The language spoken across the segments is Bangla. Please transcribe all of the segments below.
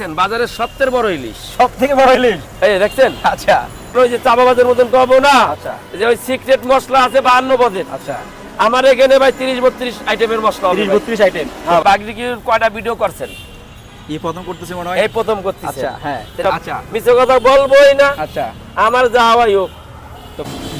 দেখছেন বাজারের সবচেয়ে বড় ইলিশ। সব থেকে বড় ইলিশ? এই দেখছেন? আচ্ছা। ওই যে চাপাবাজের মতন কবো না? আচ্ছা। যে ওই সিক্রেট মশলা আছে বাহান্ন পদের। আচ্ছা। আমার এখানে ভাই তিরিশ বত্রিশ আইটেমের মশলা তিরিশ বত্রিশ আইটেম হ্যাঁ, বাগদি কি কয়টা ভিডিও করছেন? এই প্রথম করতেছি মনে হয়। এই প্রথম করতেছে। আচ্ছা হ্যাঁ। আচ্ছা। মিছে কথা বলবোই না। আচ্ছা। আমার যা হয় হোক।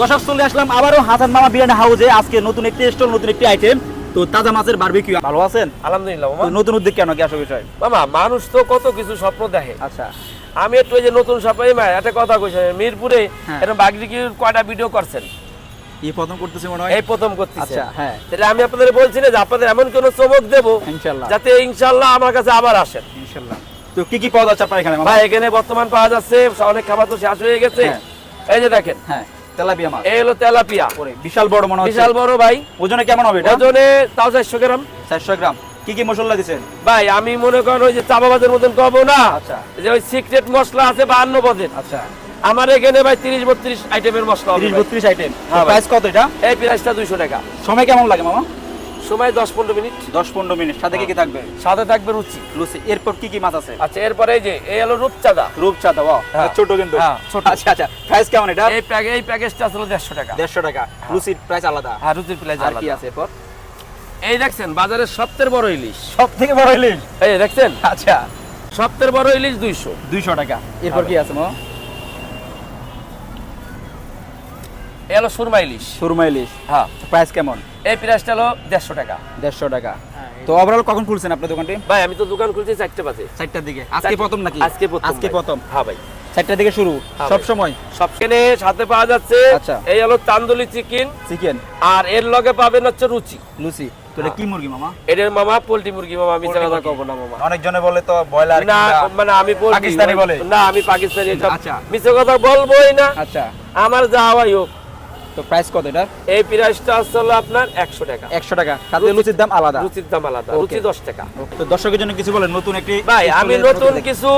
দর্শক চলে আসলাম আবারও হাসান মামা বিরিয়ানি হাউসে। আজকে নতুন একটি স্টল নতুন একটি আইটেম তো তাজা মাছের বারবিকিউ ভালো আছেন? আলহামদুলিল্লাহ নতুন উদ্যোগ কেন কি বিষয়? মামা মানুষ তো কত কিছু স্বপ্ন দেখে। আচ্ছা। আমি একটু ওই যে নতুন সাপাই মা একটা কথা কইছি মিরপুরে হ্যাঁ। এরকম কয়টা ভিডিও করছেন? এই প্রথম করতেছি মনে হয়? এই প্রথম করতেছে আচ্ছা হ্যাঁ। তাহলে আমি আপনাদের বলছি যে আপনাদের এমন কোন চমক দেব যাতে ইনশাল্লাহ আমার কাছে আবার আসেন। তো কি কি পাওয়া যাচ্ছে আপনার এখানে ভাই এখানে বর্তমান পাওয়া যাচ্ছে অনেক খাবার তো শেষ হয়ে গেছে। হ্যাঁ। এই যে দেখেন হ্যাঁ। তেলাপিয়া মাছ। এই হলো তেলাপিয়া। বিশাল বড় মনে হচ্ছে। বিশাল বড় ভাই। ওজনে কেমন হবে এটা? ওজনে তাও চারশো গ্রাম। চারশো গ্রাম। কি কি মশলা দিয়েছেন ভাই আমি মনে করেন ওই যে চাপাবাজের মতন কব না। আচ্ছা। যে ওই সিক্রেট মশলা আছে বাহান্ন পদের আচ্ছা। আমার এখানে ভাই তিরিশ বত্রিশ আইটেমের মশলা হবে তিরিশ ভাই। বত্রিশ আইটেম প্রাইস কত এটা? এই প্রাইসটা দুইশো টাকা। সময় কেমন লাগে মামা? সময় দশ পনেরো মিনিট। দশ পনেরো মিনিট। সাথে কি কি থাকবে? সাথে থাকবে রুচি লুচি। এরপর কি কি মাছ আছে? আচ্ছা এরপরে এই যে এই হলো রূপচাঁদা। রূপচাঁদা ও হ্যাঁ। ছোট কিন্তু। হ্যাঁ, ছোট। আচ্ছা আচ্ছা প্রাইস কেমন এটা? এই প্যাকে এই প্যাকেজটা আসলে দেড়শো টাকা। দেড়শো টাকা। লুচির প্রাইস আলাদা। আর রুচির প্রাইস আর কি আছে এরপর? এই দেখছেন বাজারের সবচেয়ে বড় ইলিশ। সব থেকে বড় ইলিশ? এই দেখছেন? আচ্ছা। সবচেয়ে বড় ইলিশ দুইশো। দুইশো টাকা। এরপর কি আছে মামা হলো সুরমা ইলিশ। সুরমা ইলিশ। হ্যাঁ। প্রাইস কেমন? এই প্রাইসটা হলো দেড়শো টাকা। দেড়শো টাকা। তো ওভারঅল কখন খুলছেন আপনার দোকানটি? ভাই আমি তো দোকান খুলছি চারটে বাজে। চারটার দিকে। আজকে প্রথম নাকি? আজকে প্রথম আজকে প্রথম। হ্যাঁ ভাই। চারটা থেকে শুরু? হ্যাঁ সব। সময়? সবখানে সাথে পাওয়া যাচ্ছে। আচ্ছা। এই হলো তান্দুলি চিকেন। চিকেন। আর এর লগে পাবেন হচ্ছে রুচি লুচি। কি মুরগি মামা? এটার মামা পোল্ট্রি মুরগি মামা। আমি পোল্ট্রি জানা। কব না মামা। বলে তো ব্রয়লার না মানে আমি পাকিস্তানি বলে? না আমি পাকিস্তানি। আচ্ছা। মিছে কথা বলবোই না। আচ্ছা। আমার যা হয় হোক। তো প্রাইস কত এটা? এই প্রাইসটা হলো আপনার একশো টাকা। একশো টাকা। সাথে লুচির দাম আলাদা। রুচির দাম আলাদা. রুচি দশ টাকা। তো দর্শকের জন্য কিছু বলেন নতুন একটি ভাই আমি নতুন কিছু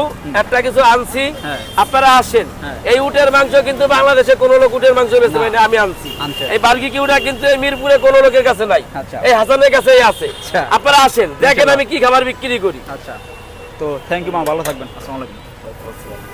একটা কিছু আনছি। হ্যাঁ। আপনারা আসেন। হ্যাঁ। এই উটের মাংস কিন্তু বাংলাদেশে কোনো লোক উটের মাংস বেচতে না। আমি আনছি। এই বার্গি কিউটা কিন্তু এই মিরপুরে কোনো লোকের কাছে নাই। আচ্ছা। এই হাসানের কাছেই আছে। আচ্ছা। আপনারা আসেন দেখেন আমি কি খাবার বিক্রি করি। আচ্ছা। তো থ্যাংক ইউ মা ভালো থাকবেন। আসসালামু আলাইকুম।